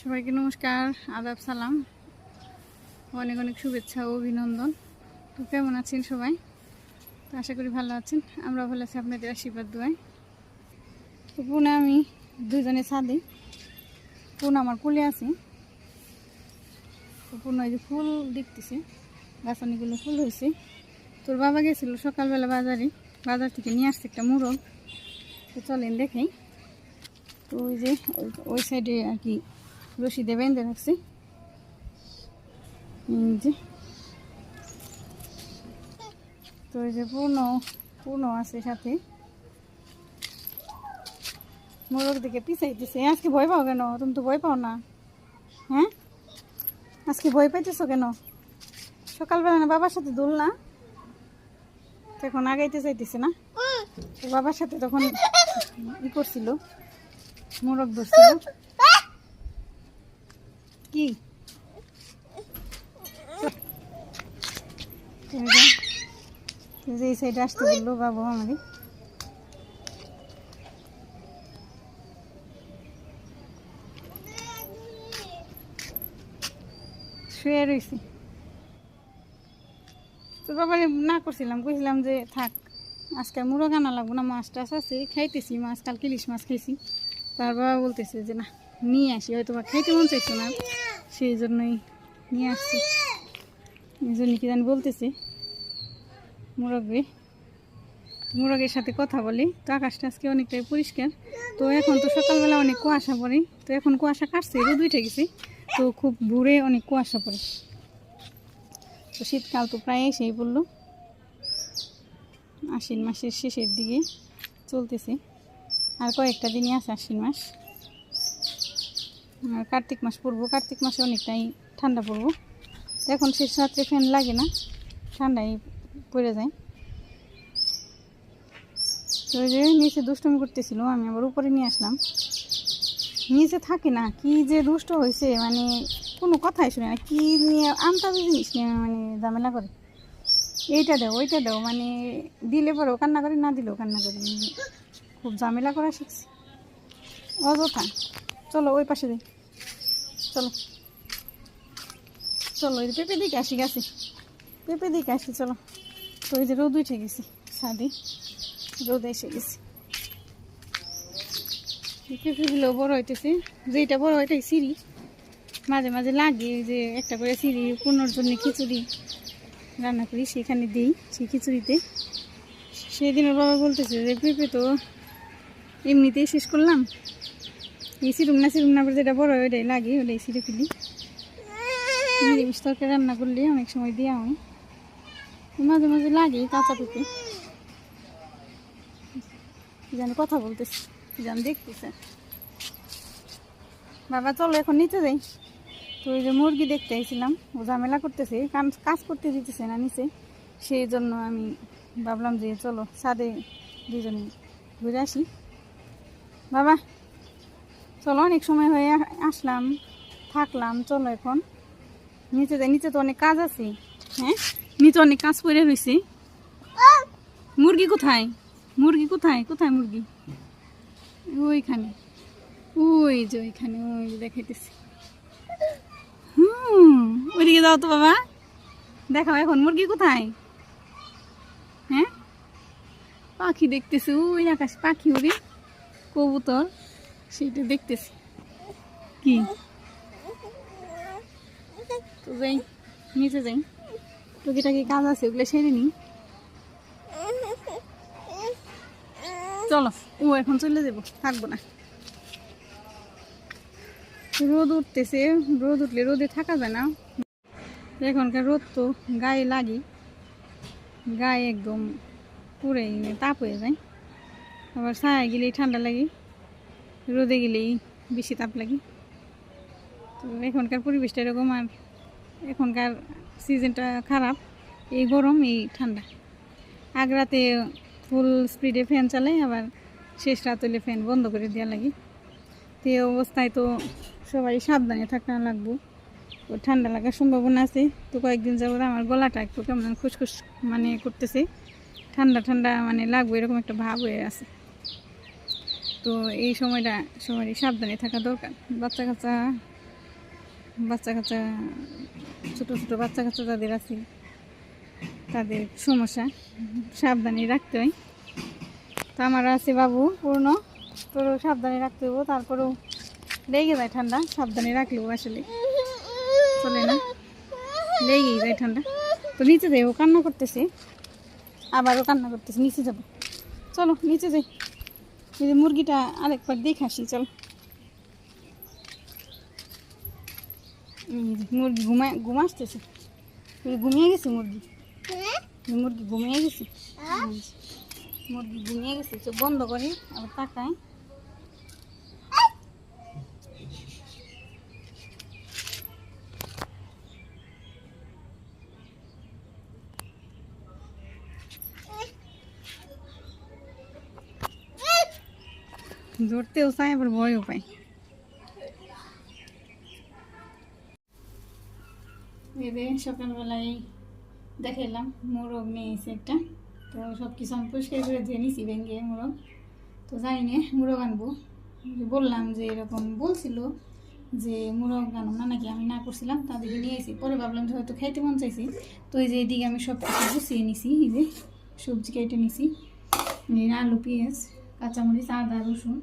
সবাইকে নমস্কার, আদাব সালাম। অনেক অনেক শুভেচ্ছা ও অভিনন্দন। তো কেমন আছেন সবাই? তো আশা করি ভালো আছেন। আমরা ভালো আছি, আপনাদের আশীর্বাদ দোয়াই তো পুনে আমি দুজনে ছাদে। পুন আমার কুলে আছি। তো পুন যে ফুল দেখতেছে গাছানিগুলো ফুল হয়েছে। তোর বাবা গেছিল সকালবেলা বাজারে, বাজার থেকে নিয়ে আসছে একটা মুরগ। তো চলেন দেখেই। তো ওই যে ওই সাইডে আর কি রশিদে বেঁধে রাখছি এই যে তো ওই যে পূর্ণ পূর্ণ আছে সাথে মোরগ দিকে পিছাইতেছে আজকে ভয় পাও কেন তুমি তো ভয় পাও না হ্যাঁ আজকে ভয় পাইতেছো কেন সকালবেলা না বাবার সাথে দোল না তো এখন আগাইতে চাইতেছে না বাবার সাথে তখন ই করছিল মোরগ ধরছিল কি? এই সাইডে আসতে বলল বাবু আমারই শুয়ে রয়েছি তোর বাবারে না করছিলাম, কইছিলাম যে থাক, আজকে মুরগ আনা লাগবো না, মাছ টাছ আছে, খাইতেছি, মাছ, কালকে ইলিশ মাছ খাইছি। তার বাবা বলতেছে যে না, নিয়ে আসি হয়তো বা খাইতে মন চাইছো না। সেই জন্যই নিয়ে আসছি। এই জন্য কি জানি বলতেছে। মুরগে। মুরগের সাথে কথা বলি। তো আকাশটা আজকে অনেকটাই পরিষ্কার। তো এখন তো সকালবেলা অনেক কুয়াশা পড়ে। তো এখন কুয়াশা কাটছে, রোদ উঠে গেছে। তো খুব ভোরে অনেক কুয়াশা পড়ে। তো শীতকাল তো প্রায় এসেই পড়ল। আশ্বিন মাসের শেষের দিকে চলতেছে। আর কয়েকটা দিনই আছে আশ্বিন মাস। কার্তিক মাস পড়ব কার্তিক মাসে অনেকটাই ঠান্ডা পড়ব এখন শেষ রাত্রে ফ্যান লাগে না, ঠান্ডাই পড়ে যায়। তো যে নিচে দুষ্টমি করতেছিল, আমি আবার উপরে নিয়ে আসলাম। নিচে থাকে না, কি যে দুষ্ট হয়েছে মানে কোনো কথাই শুনে না, কি নিয়ে আনতাজি জিনিস নিয়ে মানে ঝামেলা করে। এইটা দাও, ওইটা দাও মানে দিলে পরেও কান্না করে, না দিলেও কান্না করে। খুব ঝামেলা করা শিখছি। অযথা। চলো, ওই পাশে যাই চলো। চলো, এই পেঁপে দিকে আসি, গেছি। পেঁপে দিকে আসি, চলো। তো ওই যে রোদ উঠে গেছি সাদি রোদ এসে গেছে। পেঁপেগুলো বড় হইতেছে। যেটা বড় হইতেছে সিঁড়ি। মাঝে মাঝে লাগে যে একটা করে সিঁড়ি পনেরোর জন্য খিচুড়ি রান্না করি, সেখানে দিই সেই খিচুড়িতে। সেদিন ওর বাবা বলতেছে যে, পেঁপে তো এমনিতেই শেষ করলাম। এই সিরুম না সিরুম না করে যেটা বড় হয় ওইটাই লাগে ওটাই সিঁড়ে ফেলি। নিরামিষ রান্না করলে অনেক সময় দিয়ে আমি মাঝে মাঝে লাগে কাঁচা পেঁপে। যেন কথা বলতেছি, যেন দেখতেছে। বাবা, চলো এখন নিচে যাই। তো ওই যে মুরগি দেখতে আইছিলাম, ও ঝামেলা করতেছে কাজ করতে দিতেছে না নিচে। সেই জন্য আমি ভাবলাম যে চলো, ছাদে দুজনে ঘুরে আসি। বাবা চলো, অনেক সময় হয়ে আসলাম, থাকলাম, চলো এখন। নিচে যাই, নিচে তো অনেক কাজ আছে। হ্যাঁ? নিচে অনেক কাজ করে রয়েছে। মুরগি কোথায়? মুরগি কোথায়? কোথায় মুরগি? ওইখানে। ওই যে ওইখানে, ওই দেখাইতেছি। হুম, ওইদিকে যাও তো বাবা। দেখাও এখন, মুরগি কোথায়? হ্যাঁ? পাখি দেখতেছি, ওই আকাশ পাখি উড়ি। কবুতর। সেটা দেখতেছি। কি? তো যাই নিচে যাই। টুকিটাকি কাজ আছে ওগুলো সেরে নিই। চলো ও এখন চলে যাব থাকব না। রোদ উঠতেছে রোদ উঠলে রোদে থাকা যায় না। এখনকার রোদ তো গায়ে লাগি গায়ে একদম পুরে তাপ হয়ে যায়। আবার ছায়া গেলেই ঠান্ডা লাগে। রোদে গেলেই বেশি তাপ লাগে। তো এখনকার পরিবেশটা এরকম আর এখনকার সিজনটা খারাপ, এই গরম, এই ঠান্ডা। আগ রাতে ফুল স্পিডে ফ্যান চালাই, আবার শেষ রাত হলে ফ্যান বন্ধ করে দেওয়া লাগে। তো এই অবস্থায় তো সবাই সাবধানে থাকা লাগবো। তো ঠান্ডা লাগার সম্ভাবনা আছে। তো কয়েকদিন যাবত আমার গলাটা একটু কেমন খুসখুস মানে করতেছে। ঠান্ডা ঠান্ডা মানে লাগবে, এরকম একটা ভাব হয়ে আছে। তো এই সময়টা সবারই সাবধানে থাকা দরকার। বাচ্চা কাচ্চা বাচ্চা কাচ্চা, ছোটো ছোটো বাচ্চা কাচ্চা যাদের আছে, তাদের সমস্যা সাবধানে রাখতে হয়। তো আমার আছে বাবু, পূর্ণ। তোরও সাবধানে রাখতে হব তারপরেও লেগে যায় ঠান্ডা, সাবধানে রাখলেও আসলে চলে না। লেগেই যায় ঠান্ডা। তো নিচে যাই, ও কান্না করতেছে। আবারও কান্না করতেছে, নিচে যাব। চলো, নিচে যাই। মুরগিটা আরেকবার দেখে আসি চল। মুরগি ঘুমায় ঘুমা আসতেছে। ঘুমিয়ে গেছে মুরগি? মুরগি ঘুমিয়ে গেছে? মুরগি ঘুমিয়ে গেছে চোখ বন্ধ করে আবার তাকায়। ধরতেও চায়, আবার ভয়ও পায়। এদের সকালবেলায় দেখাইলাম মোরগ নিয়ে এসে একটা। তো সব কিছু আমি পরিষ্কার করে দিয়ে নিছি, ভেঙে মোরগ। তো জানি না মোরগ আনব। বললাম যে এরকম বলছিল যে মোরগ আনো না, নাকি আমি না করছিলাম তাদেরকে নিয়ে এসেছি পরে ভাবলাম যে হয়তো খাইতে মন চাইছি। তো এই যে এদিকে আমি সব কিছু গুছিয়ে নিছি, এই যে সবজি কেটে নিছি। আলু, পেঁয়াজ। কাঁচামরিচ আদা রসুন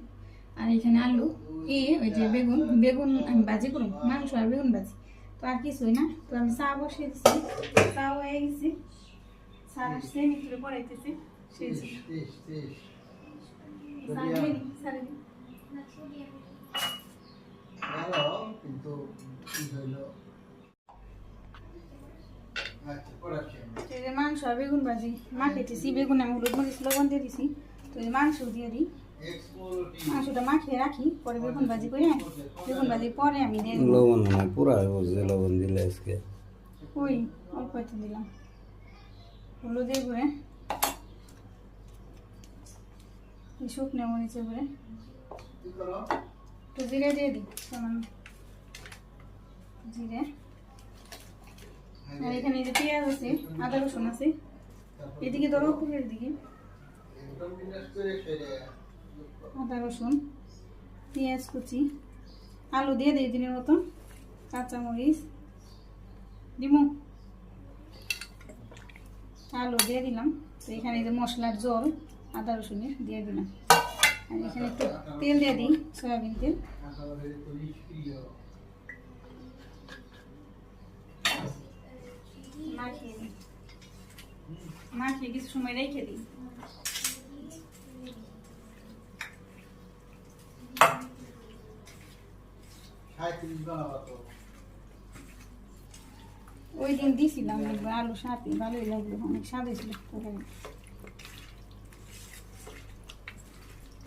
আর এখানে আলু এ ওই যে বেগুন বেগুন আমি ভাজি করুন মাংস আর বেগুন ভাজি তো আর কিছুই না তো আমি চা বসিয়ে দিচ্ছি চা হয়ে গেছি। চা আসছে পড়াইতেছে সেই। কিন্তু আচ্ছা মাংস আর বেগুন ভাজি মাখিয়েছি বেগুন আমি হলুদ মরিচ লবণ দিয়ে দিছি। তো এই মাংস দিয়ে দিই। মাংসটা মাখিয়ে রাখি পরে বেগুন ভাজি করে বেগুন ভাজি পরে আমি দিয়ে লবণ না পুরা বলছে লবণ দিলে আজকে। ওই অল্প একটু দিলাম। হলুদের গুঁড়ে। শুকনো মরিচের গুঁড়ে। একটু জিরে দিয়ে দিই সামান্য। জিরে। আর এখানে যে পেঁয়াজ আছে আদা রসুন আছে এদিকে ধরো পুরের দিকে একদম বিনাশ করে সেরে আদা, রসুন, পেঁয়াজ কুচি, আলু দিয়ে দিই দিনের মতন কাঁচামরিচ দিমু আলু দিয়ে দিলাম। তো এখানে যে মশলার জল, আদা, রসুনের দিয়ে দিলাম। আর এখানে একটু তেল দিয়ে দিই, সয়াবিন তেল। মাখিয়ে দিই। মাখিয়ে কিছু সময় রেখে দিই। ওই দিন দিছিলাম একবার আলু সাথে ভালোই লাগল অনেক স্বাদ ছিল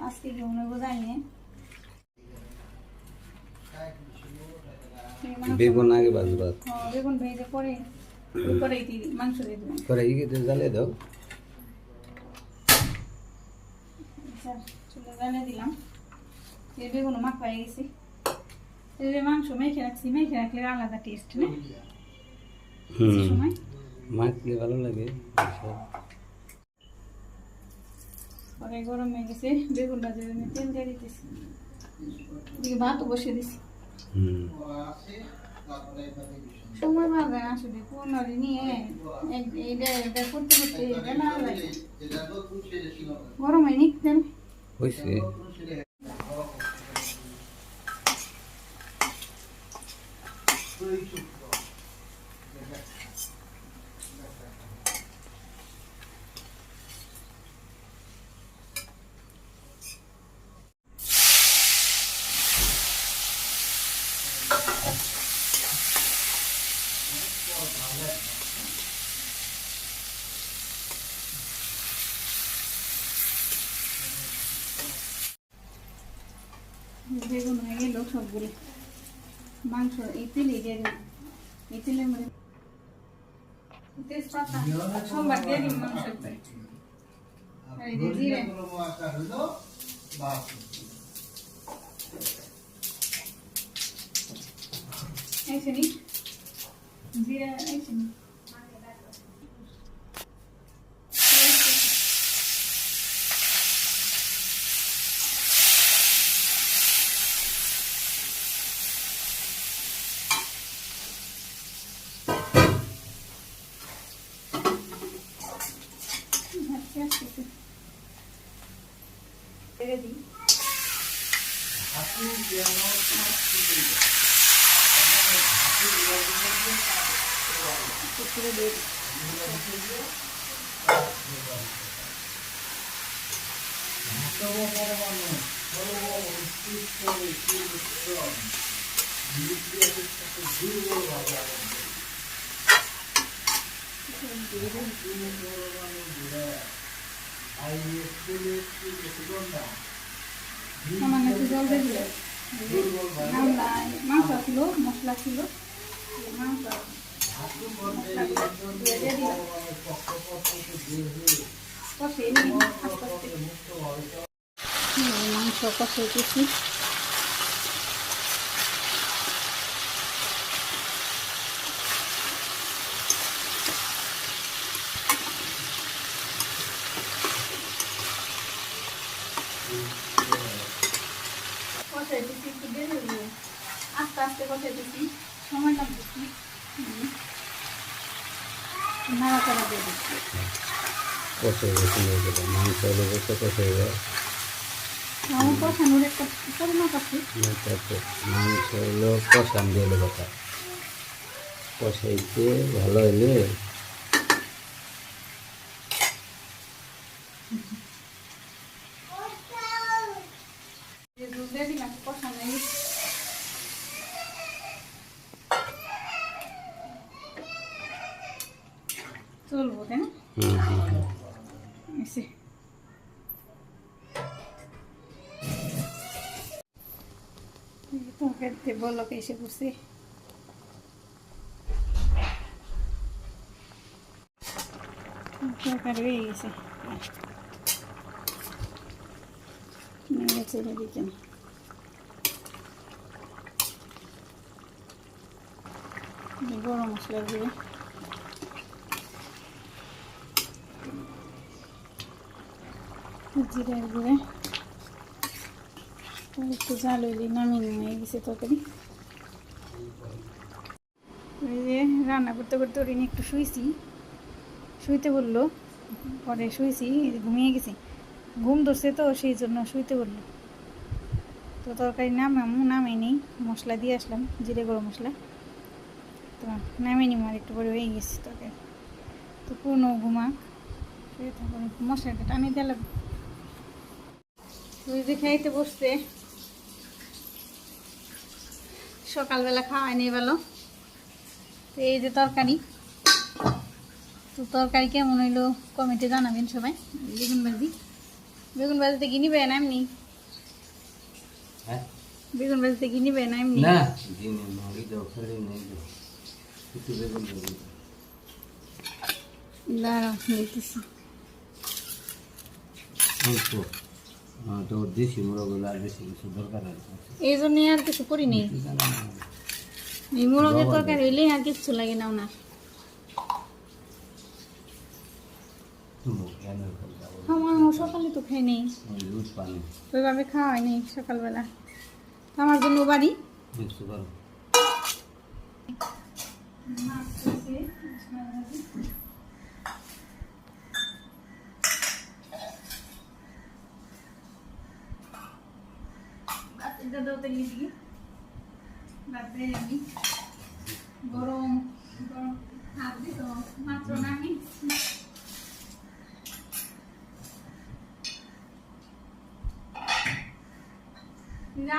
আজকে কি মনে বোঝাই নে এই মাংস- বেগুন আগে বাজবাত হ্যাঁ, বেগুন ভেজে পরে মাংস দিয়ে দেবেন করে জ্বালিয়ে দাও। জ্বালিয়ে দিলাম। এই বেগুন মাখা হয়ে গেছে। এই যে মাংস মেখে রাখছি মেখে রাখলে আলাদা টেস্ট না হুম সময় মাখলে ভালো লাগে পরে গরম হয়ে গেছে বেগুন তেল দিয়ে দিতেছি এদিকে ভাতও বসিয়ে দিছি হুম আছে তারপরে এখানে বিষয় সময় পাবে না আসলে পনেরো নিয়ে এইটা এটা করতে করতে বেলা লাগে যেটা নতুন সেটা ছিল না গরম হয় নিতেন হয়েছে চুপ কর বেগুন হয়ে গেল সবগুলো। মাংস এই তেলে দিয়ে দিন এই তেলের মধ্যে তেজপাতা সোমবার দিয়ে দিন মাংস এই যে জিরে নি দিই হাতি যেন সব কিছু দেয়। হাতি একটু করে দিয়ে দিই পরমাণু সর্ব উৎকৃষ্ট বিশ্বম নিউক্লিয়াসের সাথে দুর্বলভাবে আবদ্ধ পরমাণু ঘুরে আইএসএলের সুগন্ধা সামান্য একটু জল আমরা মাংস ছিল মশলা ছিল। মাংস কষে নিয়ে হুম, মাংস কষাইতেছি কষাইতেছি একটু হইল আস্তে আস্তে কষাইতেছি সময় লাগতেছি নাড়াচাড়া দিয়ে দিচ্ছি। কষে গেছে নিয়ে গেলে মাংস হলে বসে মাংস হলো কষান দিয়ে কথা কষাইতে ভালো হইলে যে দুধ দিয়ে দিলাম কষানো চলবো তাই না হুম হুম এসে তরকারিতে বলক এসে বসে তরকারি হয়ে গেছে। চেড়ে গরম মশলা দিয়ে। জিরার গুঁড়ে। একটু জাল হইলে নামিয়ে গেছে তরকারি। ওই যে রান্না করতে করতে ওর একটু শুয়েছি শুইতে বলল, পরে শুয়েছি ঘুমিয়ে গেছি। ঘুম ধরছে তো, সেই জন্য শুইতে বলল। তো তরকারি নামামু নামে নেই, মশলা দিয়ে আসলাম, জিরে গরম মশলা। তো নামে নিম, আর একটু পরে হয়ে গেছে তরকারি। তো পুরনো ঘুমাক, শুয়ে থাকুন মশলাটা টানি দিলাম। তুই যে খাইতে বসছে। সকালবেলা খাওয়াই নিয়ে গেল তো এই যে তরকারি। তো তরকারি কেমন হইল কমেন্টে জানাবেন সবাই। বেগুন ভাজি। বেগুন ভাজিতে কি নিবে না এমনি? হ্যাঁ? বেগুন ভাজিতে কি না এমনি? না দাঁড়াও দেখতেছি। তো দেশি মুরগগুলো আর বেশি কিছু দরকার আছে এই জন্য আর কিছু করি নেই। এই মুরগের তরকারি আর কিচ্ছু লাগে না ওনার। আমার সকালে তো খাই নেই। ওইভাবে খাওয়া হয়নি সকালবেলা। আমার জন্য বাড়ি। করো গরম গরম মাত্র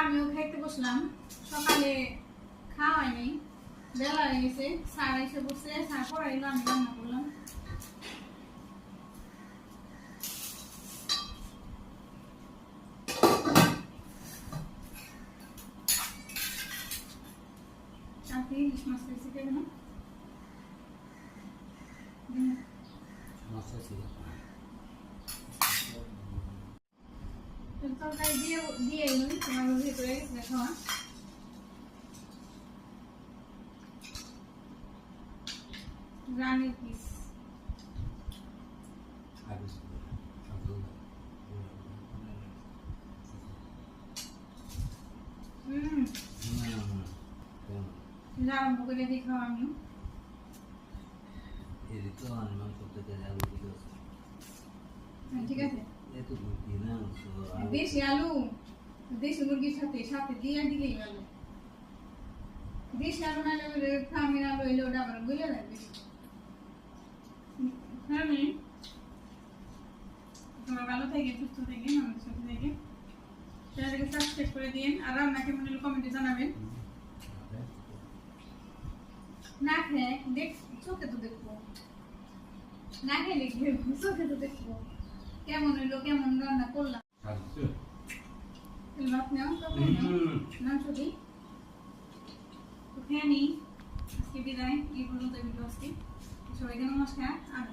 আমিও খাইতে বসলাম। সকালে খাওয়া হয়নি বেলা হয়ে গেছে, স্যার এসে বসে, স্যার পড়াইলো, আমি রান্না করলাম। ইলিশ মাছ দিয়ে দিয়ে তোমার ভিতরে খাওয়া রানের পিস আরম্ভ করে হ্যাঁ, ঠিক আছে। এত বুদ্ধি না দেশি আলু দেশি মুরগির সাথে সাথে দিয়ে দিলেই ভালো দেশি আলু না হলে ফার্মের আলু এলে ওটা আবার গুলে যাবে আমি তোমরা ভালো থেকে সুস্থ থেকে আমাদের সাথে থেকে। চ্যানেলকে সাবস্ক্রাইব করে দিন আর রান্না কেমন হলো কমেন্টে জানাবেন। না খেয়ে দেখ চোখে তো দেখব না খেলে কি চোখে তো দেখব কেমন হইল কেমন রান্না করলাম নাও মাংস দিই তো খেয়ে নিই আজকে বিদায় এই পর্যন্ত ভিডিও আজকে সবাইকে নমস্কার আর